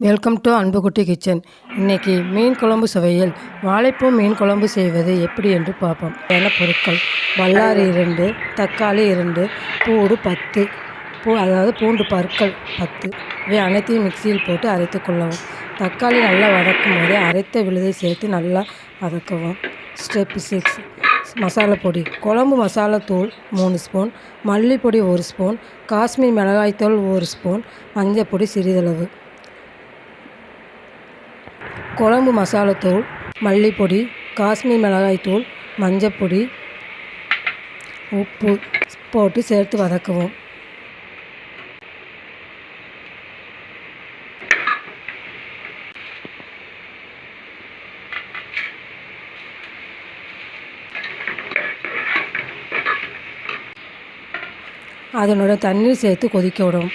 Welcome to அன்புக்குட்டி kitchen இன்னைக்கு மீன் குழம்பு சுவையில் வாழைப்பூ மீன் குழம்பு செய்வது எப்படி என்று பார்ப்போம். என்ன பொருட்கள் வல்லாரி இரண்டு தக்காளி இரண்டு பூடு பத்து பூ அதாவது பூண்டு பற்கள் பத்து. இவை அனைத்தையும் மிக்சியில் போட்டு அரைத்து கொள்ளவும். தக்காளி நல்லா வதக்கும் போது அரைத்த விழுதை சேர்த்து நல்லா வதக்கவும். ஸ்டெப் சிக்ஸ் மசாலா பொடி. குழம்பு மசாலா தூள் மூணு ஸ்பூன். மல்லிப்பொடி ஒரு ஸ்பூன். காஷ்மீர் மிளகாய்த்தூள் ஒரு ஸ்பூன். மஞ்சள் பொடி சிறிதளவு. குழம்பு மசாலாத்தூள் மல்லிப்பொடி காஷ்மீர் மிளகாய்த்தூள் மஞ்சப்பொடி உப்பு போட்டு சேர்த்து வதக்கவும். அதனோட தண்ணீர் சேர்த்து கொதிக்க விடும்